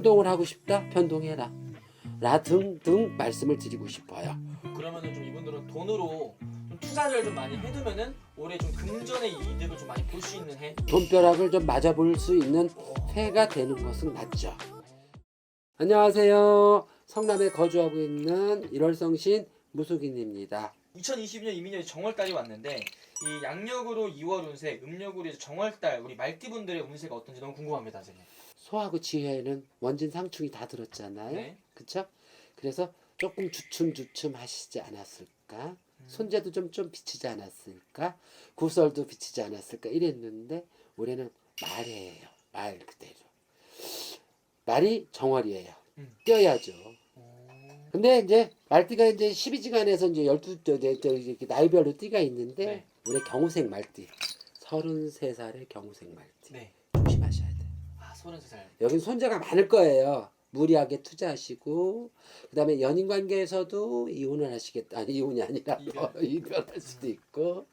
변동을 하고 싶다? 변동해라. 라 등 등 말씀을 드리고 싶어요. 그러면은 좀 이분들은 돈으로 좀 투자를 좀 많이 해두면은 올해 좀 금전의 이득을 좀 많이 볼 수 있는 해. 돈벼락을 좀 맞아볼 수 있는 해가 되는 것은 맞죠. 안녕하세요. 성남에 거주하고 있는 1월성신 무속인입니다. 2022년 이민년이 정월달이 왔는데 이 양력으로 2월 운세, 음력으로 이제 정월달 우리 말띠분들의 운세가 어떤지 너무 궁금합니다, 선생님. 소하고 지혜는 원진 상충이 다 들었잖아요 네. 그쵸? 그래서 조금 주춤주춤 하시지 않았을까? 손재도 좀, 좀 비치지 않았을까? 구설도 비치지 않았을까? 이랬는데, 올해는 말이에요. 말 그대로. 말이 정월이에요. 음. 뛰어야죠. 어... 근데 이제 말띠가 이제 12지간에서 이제 12, 저, 저, 저, 이렇게 나이별로 띠가 있는데, 네. 올해 경우생 말띠. 33살의 경우생 말띠. 네. 조심하셔야 돼요. 아, 33살. 여긴 손재가 많을 거예요. 무리하게 투자하시고 그다음에 연인 관계에서도 이혼을 하시겠다. 아니 이혼이 아니라 이별. 이별할 수도 있고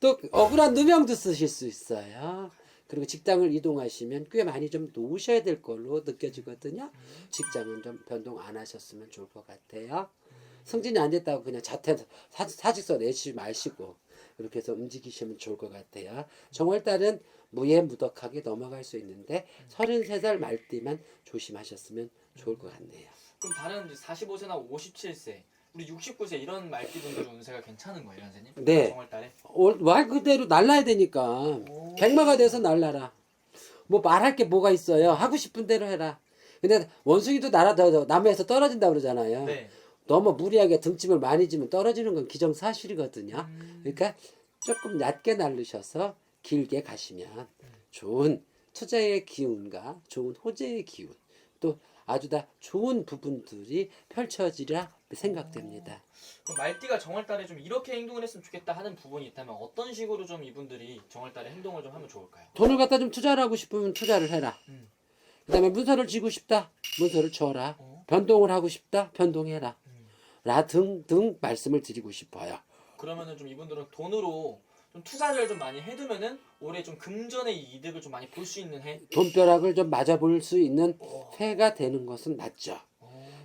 또 억울한 누명도 쓰실 수 있어요. 그리고 직장을 이동하시면 꽤 많이 좀 놓으셔야 될 걸로 느껴지거든요. 직장은 좀 변동 안 하셨으면 좋을 것 같아요. 승진이 안 됐다고 그냥 자퇴 사, 사직서 내지 마시고 그렇게 해서 움직이시면 좋을 것 같아요. 정월달은 무예무덕하게 넘어갈 수 있는데 33살 말띠만 조심하셨으면 좋을 것 같네요. 그럼 다른 이제 45세나 57세, 우리 69세 이런 말띠분들은 운세가 괜찮은 거예요, 선생님? 네. 정월달에? 올- 말 그대로 날라야 되니까 백마가 돼서 날라라. 뭐 말할 게 뭐가 있어요. 하고 싶은 대로 해라. 근데 원숭이도 날아 더 나무에서 떨어진다 그러잖아요. 네. 너무 무리하게 등짐을 많이 지면 떨어지는 건 기정사실이거든요. 음. 그러니까 조금 얕게 날르셔서 길게 가시면 좋은 투자의 기운과 좋은 호재의 기운 또 아주 다 좋은 부분들이 펼쳐지리라 생각됩니다. 그럼 말띠가 정월달에 좀 이렇게 행동을 했으면 좋겠다 하는 부분이 있다면 어떤 식으로 좀 이분들이 정월달에 행동을 좀 하면 좋을까요? 돈을 갖다 좀 투자를 하고 싶으면 투자를 해라. 음. 그다음에 문서를 쥐고 싶다. 문서를 줘라. 어? 변동을 하고 싶다. 변동해라. 음. 라 등 등 말씀을 드리고 싶어요. 그러면은 좀 이분들은 돈으로 좀 투자를 좀 많이 해두면은 올해 좀 금전의 이득을 좀 많이 볼 수 있는 해. 돈벼락을 좀 맞아볼 수 있는 어. 해가 되는 것은 맞죠.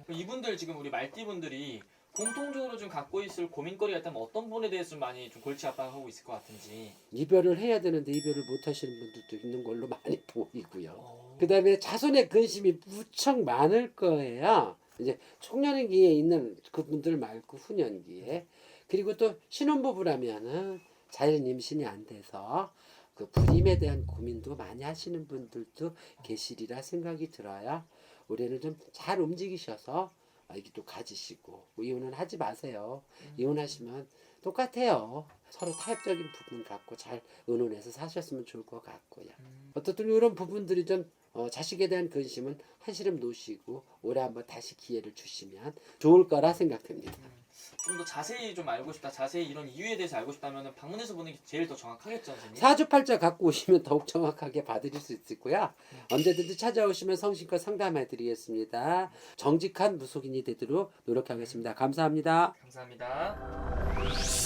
그럼 이분들 지금 우리 말띠 분들이 공통적으로 좀 갖고 있을 고민거리가 있다면 어떤 부분에 대해서 좀 많이 좀 골치 아파하고 있을 것 같은지. 이별을 해야 되는데 이별을 못 하시는 분들도 있는 걸로 많이 보이고요. 어. 그 다음에 자손의 근심이 무척 많을 거예요. 이제 청년기에 있는 그분들 말고 후년기에. 그리고 또 신혼부부라면은 자연 임신이 안 돼서 그 불임에 대한 고민도 많이 하시는 분들도 계시리라 생각이 들어요. 올해는 좀 잘 움직이셔서 아기도 가지시고 뭐 이혼은 하지 마세요. 이혼하시면 똑같아요. 서로 타협적인 부분 갖고 잘 의논해서 사셨으면 좋을 것 같고요. 음. 어떻든 이런 부분들이 좀 어, 자식에 대한 근심은 한시름 놓으시고 올해 한번 다시 기회를 주시면 좋을 거라 생각됩니다. 좀 더 자세히 좀 알고 싶다. 자세히 이런 이유에 대해서 알고 싶다면 방문해서 보는 게 제일 더 정확하겠죠, 선생님? 사주팔자 갖고 오시면 더욱 정확하게 봐드릴 수 있고요. 언제든지 찾아오시면 성심껏 상담해드리겠습니다. 정직한 무속인이 되도록 노력하겠습니다. 감사합니다. 감사합니다.